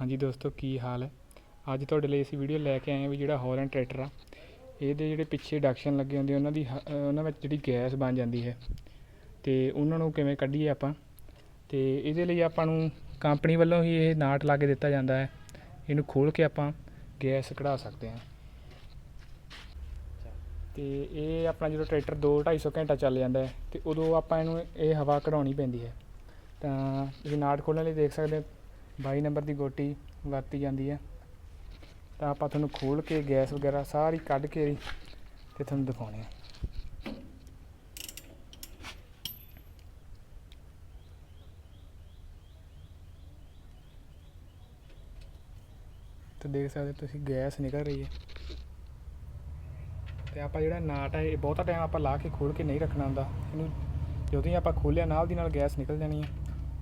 ਹਾਂਜੀ ਦੋਸਤੋ, ਕੀ ਹਾਲ ਹੈ? ਅੱਜ ਤੁਹਾਡੇ ਲਈ ਅਸੀਂ ਵੀਡੀਓ ਲੈ ਕੇ ਆਏ ਹਾਂ ਵੀ ਜਿਹੜਾ ਹੌਲੈਂਡ ਟਰੈਕਟਰ ਆ, ਇਹਦੇ ਜਿਹੜੇ ਪਿੱਛੇ ਡਕਸ਼ਨ ਲੱਗੇ ਹੁੰਦੇ ਉਹਨਾਂ ਦੀ ਹ- ਉਹਨਾਂ ਵਿੱਚ ਜਿਹੜੀ ਗੈਸ ਬਣ ਜਾਂਦੀ ਹੈ। ਤੇ ਉਹਨਾਂ ਨੂੰ ਕਿਵੇਂ ਕੱਢੀਏ ਆਪਾਂ? ਤੇ ਇਹਦੇ ਲਈ ਆਪਾਂ ਨੂੰ ਕੰਪਨੀ ਵੱਲੋਂ ਹੀ ਇਹ ਨਾਟ ਲਾ ਕੇ ਦਿੱਤਾ ਜਾਂਦਾ ਹੈ। ਇਹਨੂੰ ਖੋਲ ਕੇ ਆਪਾਂ ਗੈਸ ਕਢਾ ਸਕਦੇ ਹਾਂ। ਤੇ ਇਹ ਆਪਣਾ ਜਦੋਂ ਟਰੈਕਟਰ 2 250 ਘੰਟਾ ਚੱਲ ਜਾਂਦਾ ਹੈ, ਤੇ ਉਦੋਂ ਆਪਾਂ ਇਹਨੂੰ ਇਹ ਹਵਾ ਕਢਾਉਣੀ ਪੈਂਦੀ ਹੈ। ਤਾਂ ਤੁਸੀਂ ਨਾਟ ਖੋਲ੍ਹਣ ਲਈ ਦੇਖ ਸਕਦੇ ਹੋ। 22 ਨੰਬਰ ਦੀ ਗੋਟੀ ਵਰਤੀ ਜਾਂਦੀ ਹੈ। ਤਾਂ ਆਪਾਂ ਤੁਹਾਨੂੰ ਖੋਲ ਕੇ, ਗੈਸ ਵਗੈਰਾ ਸਾਰੀ ਕੱਢ ਕੇ ਤੇ ਤੁਹਾਨੂੰ ਦਿਖਾਉਣੇ ਆ। ਤੇ ਦੇਖ ਸਕਦੇ ਤੁਸੀਂ ਗੈਸ ਨਿਕਲ ਰਹੀ ਹੈ। ਤੇ ਆਪਾਂ ਜਿਹੜਾ ਨਾਟ ਹੈ, ਇਹ ਬਹੁਤਾ ਟਾਈਮ ਆਪਾਂ ਲਾ ਕੇ ਖੋਲ ਕੇ ਨਹੀਂ ਰੱਖਣਾ ਹੁੰਦਾ। ਇਹਨੂੰ ਜਦੋਂ ਹੀ ਆਪਾਂ ਖੋਲਿਆ, ਨਾਲ ਦੀ ਨਾਲ ਗੈਸ ਨਿਕਲ ਜਾਣੀ ਹੈ।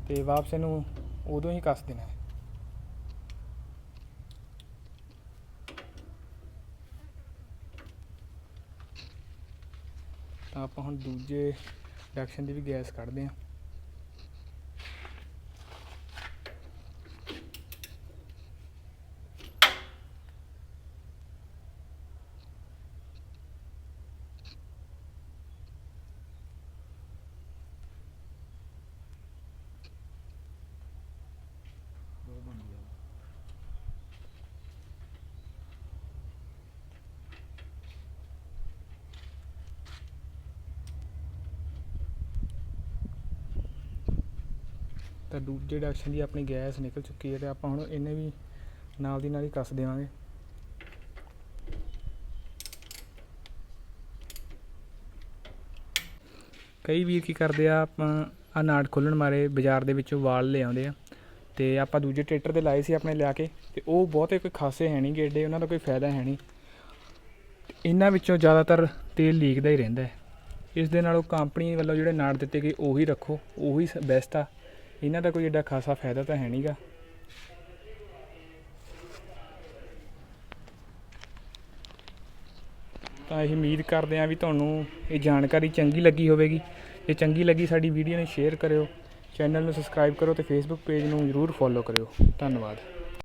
ਤੇ ਵਾਪਸ ਇਹਨੂੰ ਉਦੋਂ ਹੀ ਕੱਸ ਦੇਣਾ ਹੈ। ਤਾਂ ਆਪਾਂ ਹੁਣ ਦੂਜੇ ਡਕਸ਼ਨ ਦੀ ਵੀ ਗੈਸ ਕੱਢਦੇ ਹਾਂ। ਤਾਂ ਦੂਜੇ ਡਕਸ਼ਨ ਦੀ ਆਪਣੀ ਗੈਸ ਨਿਕਲ ਚੁੱਕੀ ਹੈ ਤੇ ਆਪਾਂ ਹੁਣ ਇਹਨੇ ਵੀ ਨਾਲ ਦੀ ਨਾਲ ਹੀ ਕੱਸ ਦੇਵਾਂਗੇ। ਕਈ ਵੀਰ ਕੀ ਕਰਦੇ ਆ, ਆਪਾਂ ਆ ਨਾੜ ਖੋਲਣ ਮਾਰੇ, ਬਾਜ਼ਾਰ ਦੇ ਵਿੱਚੋਂ ਵਾਲ ਲੈ ਆਉਂਦੇ ਆ ਤੇ ਆਪਾਂ ਦੂਜੇ ਟਰੈਕਟਰ 'ਤੇ ਲਾਏ ਸੀ ਆਪਣੇ ਲਿਆ ਕੇ ਤੇ ਉਹ ਬਹੁਤੇ ਕੋਈ ਖਾਸੇ ਹੈ ਨਹੀਂ ਗੇਡੇ ਉਹਨਾਂ ਦਾ ਕੋਈ ਫਾਇਦਾ ਹੈ ਨਹੀਂ ਇਹਨਾਂ ਵਿੱਚੋਂ ਜ਼ਿਆਦਾਤਰ ਤੇਲ ਲੀਕਦਾ ਹੀ ਰਹਿੰਦਾ ਹੈ। ਇਸ ਦੇ ਨਾਲੋਂ ਕੰਪਨੀ ਵੱਲੋਂ ਜਿਹੜੇ ਨਾੜ ਦਿੱਤੇ ਗਏ ਉਹੀ ਰੱਖੋ, ਉਹੀ ਬੈਸਟ ਆ। ਇਹਨਾਂ ਦਾ ਕੋਈ ਏਡਾ ਖਾਸਾ ਫਾਇਦਾ ਤਾਂ ਹੈ ਨਹੀਂਗਾ ਤਾਂ ਇਹ ਉਮੀਦ ਕਰਦੇ ਹਾਂ ਵੀ ਤੁਹਾਨੂੰ ਇਹ ਜਾਣਕਾਰੀ ਚੰਗੀ ਲੱਗੀ ਹੋਵੇਗੀ। ਜੇ ਚੰਗੀ ਲੱਗੀ ਸਾਡੀ ਵੀਡੀਓ ਨੂੰ ਸ਼ੇਅਰ ਕਰਿਓ, ਚੈਨਲ ਨੂੰ ਸਬਸਕ੍ਰਾਈਬ ਕਰੋ ਤੇ ਫੇਸਬੁੱਕ ਪੇਜ ਨੂੰ ਜ਼ਰੂਰ ਫੋਲੋ ਕਰਿਓ। ਧੰਨਵਾਦ।